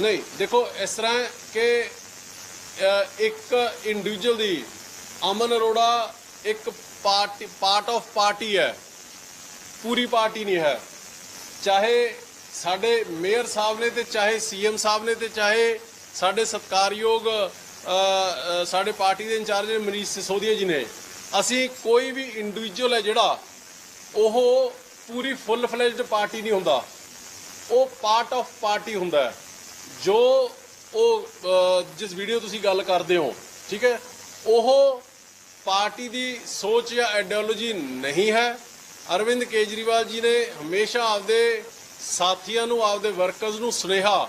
ਨਹੀਂ, ਦੇਖੋ, ਇਸ ਤਰ੍ਹਾਂ ਕਿ ਇੱਕ ਇੰਡੀਵਿਜੂਅਲ ਦੀ ਅਮਨ ਅਰੋੜਾ ਇੱਕ ਪਾਰਟੀ ਪਾਰਟ ਆਫ ਪਾਰਟੀ ਹੈ। ਪੂਰੀ ਪਾਰਟੀ ਨਹੀਂ ਹੈ। ਚਾਹੇ ਸਾਡੇ ਮੇਅਰ ਸਾਹਿਬ ਨੇ ਤੇ ਚਾਹੇ ਸੀਐਮ ਸਾਹਿਬ ਨੇ ਤੇ ਚਾਹੇ ਸਾਡੇ ਸਤਕਾਰਯੋਗ ਸਾਡੇ ਪਾਰਟੀ ਦੇ ਇੰਚਾਰਜ ਮਨੀਸ਼ ਸਿਸੋਦੀਆ ਜੀ ਨੇ, ਅਸੀਂ ਕੋਈ ਵੀ ਇੰਡੀਵਿਜੂਅਲ ਹੈ ਜਿਹੜਾ, ਉਹ ਪੂਰੀ ਫੁੱਲ ਫਲੈਜਡ ਪਾਰਟੀ ਨਹੀਂ ਹੁੰਦਾ। ਉਹ ਪਾਰਟ ਆਫ ਪਾਰਟੀ ਹੁੰਦਾ ਹੈ। ਜੋ ਉਹ ਜਿਸ ਵੀਡੀਓ ਤੁਸੀਂ ਗੱਲ ਕਰਦੇ ਹੋ, ਠੀਕ ਹੈ, ਉਹ ਪਾਰਟੀ ਦੀ ਸੋਚ ਜਾਂ ਆਈਡੀਓਲੋਜੀ ਨਹੀਂ ਹੈ। ਅਰਵਿੰਦ ਕੇਜਰੀਵਾਲ ਜੀ ਨੇ ਹਮੇਸ਼ਾ ਆਪਦੇ ਸਾਥੀਆਂ ਨੂੰ, ਆਪਦੇ ਵਰਕਰਸ ਨੂੰ ਸੁਨੇਹਾ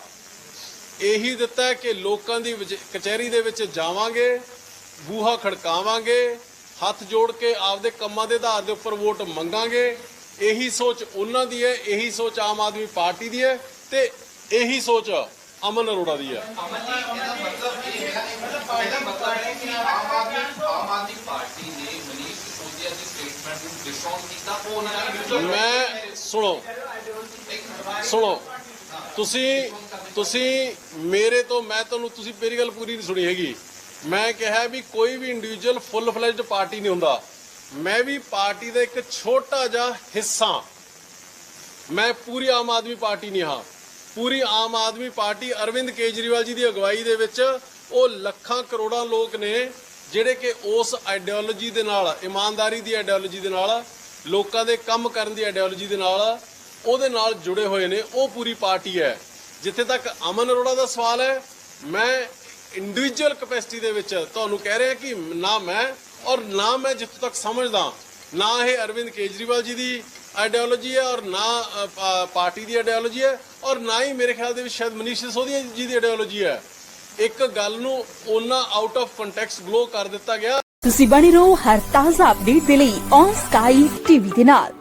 ਇਹੀ ਦਿੱਤਾ ਕਿ ਲੋਕਾਂ ਦੀ ਵਿਚ- ਕਚਹਿਰੀ ਦੇ ਵਿੱਚ ਜਾਵਾਂਗੇ, ਬੂਹਾ ਖੜਕਾਵਾਂਗੇ, ਹੱਥ ਜੋੜ ਕੇ ਆਪਦੇ ਕੰਮਾਂ ਦੇ ਆਧਾਰ ਦੇ ਉੱਪਰ ਵੋਟ ਮੰਗਾਂਗੇ। ਇਹੀ ਸੋਚ ਉਹਨਾਂ ਦੀ ਹੈ, ਇਹੀ ਸੋਚ ਆਮ ਆਦਮੀ ਪਾਰਟੀ ਦੀ ਹੈ ਤੇ ਇਹੀ ਸੋਚ ਅਮਨ ਅਰੋੜਾ ਦੀ ਹੈ। ਇਹਦਾ ਮਤਲਬ ਇਹ ਹੈ ਇਹਦਾ ਮਤਲਬ ਹੈ ਕਿ ਆਮ ਆਦਮੀ ਆਮ ਆਦਮੀ ਪਾਰਟੀ ਨੇ ਮਨੀਸ਼ ਸਿਸੋਦੀਆ ਦੀ ਸਟੇਟਮੈਂਟ ਨੂੰ ਡਿਸਆਨ ਕੀਤਾ ਉਹ ਉਹਨਾਂ ਨਾਲ mutual ਮੈਂ ਸੁਣੋ ਸੁਣੋ, ਤੁਸੀਂ ਤੁਸੀਂ ਮੇਰੇ ਤੋਂ, ਮੈਂ ਤੁਹਾਨੂੰ, ਤੁਸੀਂ ਮੇਰੀ ਗੱਲ ਪੂਰੀ ਨਹੀਂ ਸੁਣੀ ਹੈਗੀ। ਮੈਂ ਕਿਹਾ ਵੀ ਕੋਈ ਵੀ ਇੰਡੀਵਿਜੂਅਲ ਫੁੱਲ ਫਲੈਜਡ ਪਾਰਟੀ ਨਹੀਂ ਹੁੰਦਾ। ਮੈਂ ਵੀ ਪਾਰਟੀ ਦਾ ਇੱਕ ਛੋਟਾ ਜਿਹਾ ਹਿੱਸਾ। ਮੈਂ ਪੂਰੀ ਆਮ ਆਦਮੀ ਪਾਰਟੀ ਨਹੀਂ ਹਾਂ। ਪੂਰੀ ਆਮ ਆਦਮੀ ਪਾਰਟੀ ਅਰਵਿੰਦ ਕੇਜਰੀਵਾਲ ਜੀ ਦੀ ਅਗਵਾਈ ਦੇ ਵਿੱਚ ਉਹ ਲੱਖਾਂ ਕਰੋੜਾਂ ਲੋਕ ਨੇ ਜਿਹੜੇ ਕਿ ਉਸ ਆਈਡੀਓਲੋਜੀ ਦੇ ਨਾਲ, ਇਮਾਨਦਾਰੀ ਦੀ ਆਈਡੀਓਲੋਜੀ ਦੇ ਨਾਲ, ਲੋਕਾਂ ਦੇ ਕੰਮ ਕਰਨ ਦੀ ਆਈਡੀਓਲੋਜੀ ਦੇ ਨਾਲ, ਉਹਦੇ ਨਾਲ ਜੁੜੇ ਹੋਏ ਨੇ। ਉਹ ਪੂਰੀ ਪਾਰਟੀ ਹੈ। ਜਿੱਥੇ ਤੱਕ ਅਮਨ ਅਰੋੜਾ ਦਾ ਸਵਾਲ ਹੈ, ਮੈਂ ਇੰਡੀਵਿਜੂਅਲ ਕਪੈਸਿਟੀ ਦੇ ਵਿੱਚ ਤੁਹਾਨੂੰ ਕਹਿ ਰਿਹਾ ਕਿ ਨਾ ਮੈਂ ਔਰ ਨਾ ਮੈਂ ਜਿੱਥੋਂ ਤੱਕ ਸਮਝਦਾ, ਨਾ ਇਹ ਅਰਵਿੰਦ ਕੇਜਰੀਵਾਲ ਜੀ ਦੀ ਆਈਡੀਓਲੋਜੀ ਹੈ ਔਰ ਨਾ ਪਾਰਟੀ ਦੀ ਆਈਡੀਓਲੋਜੀ ਹੈ ਔਰ ਨਾ ਹੀ ਮੇਰੇ ਖਿਆਲ ਦੇ ਵਿੱਚ ਸ਼ਾਇਦ ਮਨੀਸ਼ ਸਿਸੋਦੀਆ ਜੀ ਦੀ ਆਈਡੀਓਲੋਜੀ ਹੈ। ਇੱਕ ਗੱਲ ਨੂੰ ਉਹਨਾਂ ਆਊਟ ਆਫ ਕੰਟੈਕਸਟ ਗਲੋ ਕਰ ਦਿੱਤਾ ਗਿਆ। ਤੁਸੀਂ ਬਣੇ ਰਹੋ ਹਰ ਤਾਜ਼ਾ ਅਪਡੇਟ ਦੇ ਲਈ ਔਨ ਸਕਾਈ ਟੀਵੀ ਦੇ ਨਾਲ।